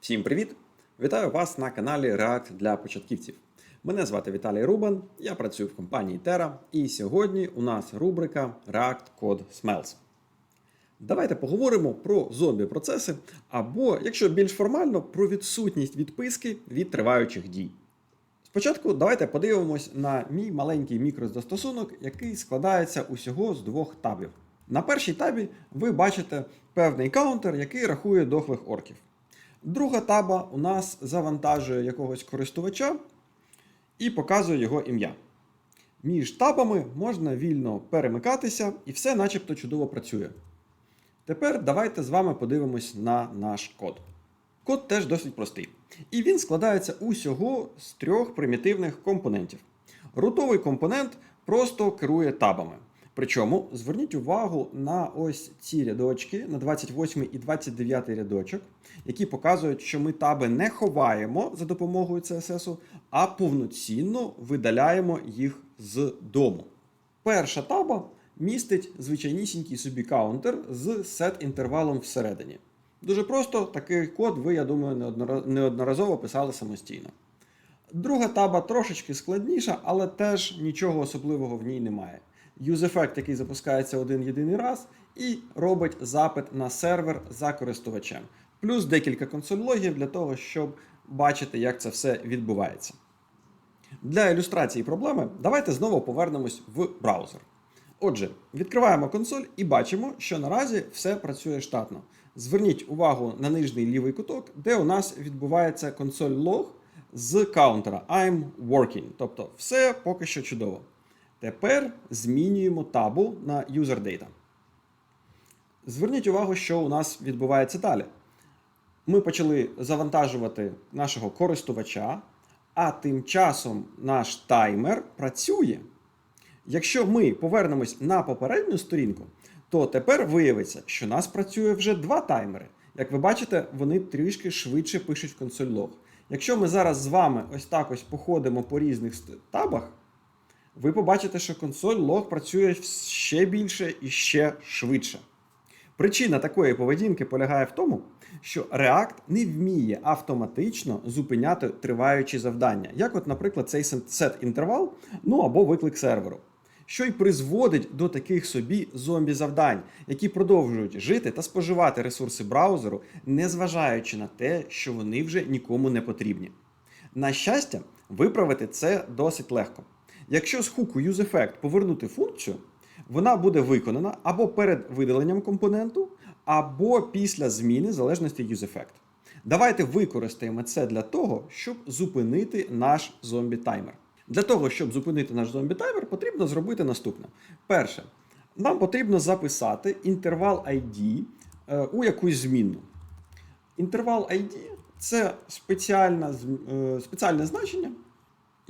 Всім привіт! Вітаю вас на каналі React для початківців. Мене звати Віталій Рубан, я працюю в компанії Terra, і сьогодні у нас рубрика React Code Smells. Давайте поговоримо про зомбі-процеси, або, якщо більш формально, про відсутність відписки від триваючих дій. Спочатку давайте подивимось на мій маленький мікрозастосунок, який складається усього з двох табів. На першій табі ви бачите певний каунтер, який рахує дохлих орків. Друга таба у нас завантажує якогось користувача і показує його ім'я. Між табами можна вільно перемикатися, і все начебто чудово працює. Тепер давайте з вами подивимось на наш код. Код теж досить простий. І він складається усього з трьох примітивних компонентів. Рутовий компонент просто керує табами. Причому зверніть увагу на ось ці рядочки, на 28 і 29 рядочок, які показують, що ми таби не ховаємо за допомогою CSS, а повноцінно видаляємо їх з дому. Перша таба містить звичайнісінький собі каунтер з set-інтервалом всередині. Дуже просто такий код ви, я думаю, неодноразово писали самостійно. Друга таба трошечки складніша, але теж нічого особливого в ній немає. UseEffect, який запускається один єдиний раз, і робить запит на сервер за користувачем. Плюс декілька консоль-логів для того, щоб бачити, як це все відбувається. Для ілюстрації проблеми давайте знову повернемось в браузер. Отже, відкриваємо консоль і бачимо, що наразі все працює штатно. Зверніть увагу на нижній лівий куток, де у нас відбувається консоль лог з каунтера I'm working. Тобто все поки що чудово. Тепер змінюємо табу на user data. Зверніть увагу, що у нас відбувається далі. Ми почали завантажувати нашого користувача, а тим часом наш таймер працює. Якщо ми повернемось на попередню сторінку, то тепер виявиться, що у нас працює вже два таймери. Як ви бачите, вони трішки швидше пишуть в консоль лог. Якщо ми зараз з вами ось так ось походимо по різних табах, ви побачите, що консоль лог працює ще більше і ще швидше. Причина такої поведінки полягає в тому, що React не вміє автоматично зупиняти триваючі завдання, як, от, наприклад, цей set інтервал, ну або виклик серверу, що й призводить до таких собі зомбі-завдань, які продовжують жити та споживати ресурси браузеру, незважаючи на те, що вони вже нікому не потрібні. На щастя, виправити це досить легко. Якщо з хуку useEffect повернути функцію, вона буде виконана або перед видаленням компоненту, або після зміни залежності useEffect. Давайте використаємо це для того, щоб зупинити наш зомбі-таймер. Для того, щоб зупинити наш зомбі-таймер, потрібно зробити наступне. Перше, нам потрібно записати інтервал ID е, у якусь змінну. Інтервал ID це е, спеціальне значення,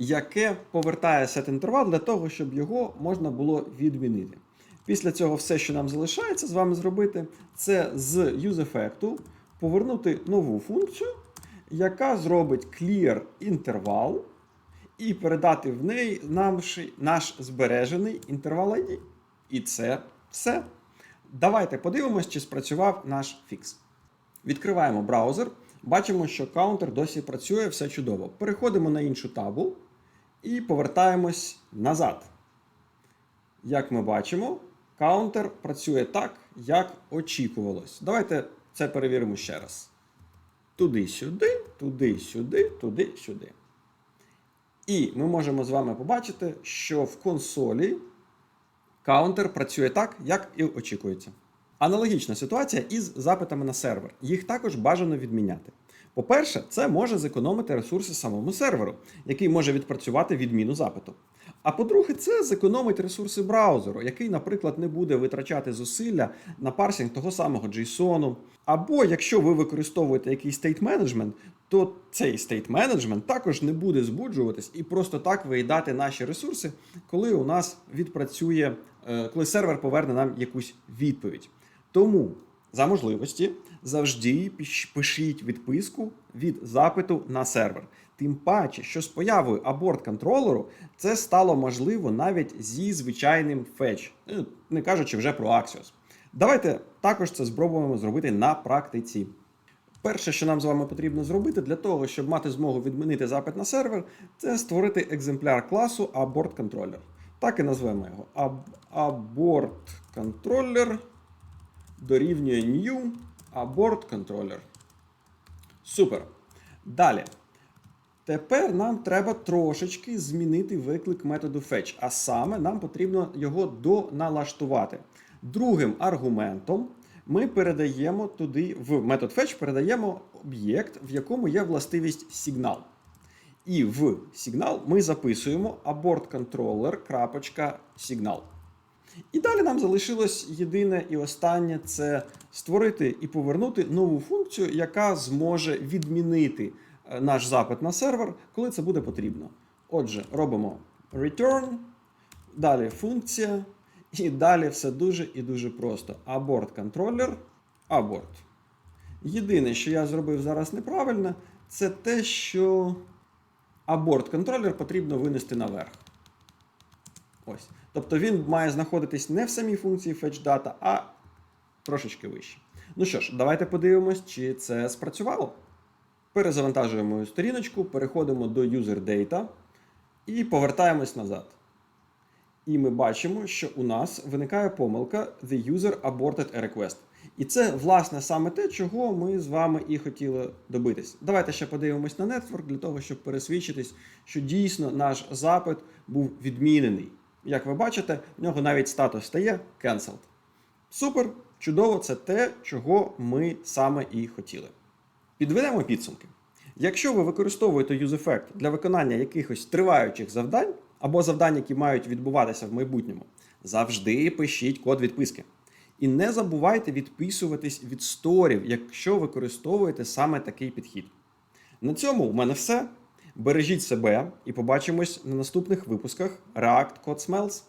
яке повертає set інтервал для того, щоб його можна було відмінити. Після цього все, що нам залишається з вами зробити, це з useEffect повернути нову функцію, яка зробить clear інтервал і передати в неї наш, наш збережений інтервал ID. І це все. Давайте подивимось, чи спрацював наш фікс. Відкриваємо браузер, бачимо, що каунтер досі працює, все чудово. Переходимо на іншу табу і повертаємось назад. Як ми бачимо, каунтер працює так, як очікувалось. Давайте це перевіримо ще раз. Туди-сюди, туди-сюди, туди-сюди. І ми можемо з вами побачити, що в консолі каунтер працює так, як і очікується. Аналогічна ситуація із запитами на сервер. Їх також бажано відміняти. По-перше, це може зекономити ресурси самому серверу, який може відпрацювати відміну запиту. А по-друге, це зекономить ресурси браузеру, який, наприклад, не буде витрачати зусилля на парсінг того самого JSON. Або якщо ви використовуєте якийсь state management, то цей state management також не буде збуджуватись і просто так виїдати наші ресурси, коли у нас відпрацює, е, коли сервер поверне нам якусь відповідь. Тому за можливості завжди пишіть відписку від запиту на сервер. Тим паче, що з появою аборт-контролеру це стало можливо навіть зі звичайним фетч, е, не кажучи вже про Axios. Давайте також це спробуємо зробити на практиці. Перше, що нам з вами потрібно зробити для того, щоб мати змогу відмінити запит на сервер, це створити екземпляр класу abort controller. Так і назвемо його. Ab- abort controller дорівнює new abort controller. Супер. Далі. Тепер нам треба трошечки змінити виклик методу fetch, а саме нам потрібно його доналаштувати. Другим аргументом ми передаємо туди в метод fetch передаємо об'єкт, в якому є властивість сигнал. І в сигнал ми записуємо abort-controller.signal. І далі нам залишилось єдине і останнє це створити і повернути нову функцію, яка зможе відмінити е, наш запит на сервер, коли це буде потрібно. Отже, робимо return, далі функція, і далі все дуже і дуже просто. Abort controller, abort. Єдине, що я зробив зараз неправильно, це те, що аборт контролер потрібно винести наверх. Ось. Тобто він має знаходитись не в самій функції fetchData, а трошечки вище. Ну що ж, давайте подивимось, чи це спрацювало. Перезавантажуємо сторіночку, переходимо до User Data і повертаємось назад. І ми бачимо, що у нас виникає помилка The user aborted a request. І це, власне, саме те, чого ми з вами і хотіли добитись. Давайте ще подивимось на Network для того, щоб пересвідчитись, що дійсно наш запит був відмінений. Як ви бачите, в нього навіть статус стає cancelled. Супер, чудово, це те, чого ми саме і хотіли. Підведемо підсумки. Якщо ви використовуєте UseEffect для виконання якихось триваючих завдань або завдань, які мають відбуватися в майбутньому, завжди пишіть код відписки. І не забувайте відписуватись від сторів, якщо використовуєте саме такий підхід. На цьому у мене все. Бережіть себе і побачимось на наступних випусках React Code Smells.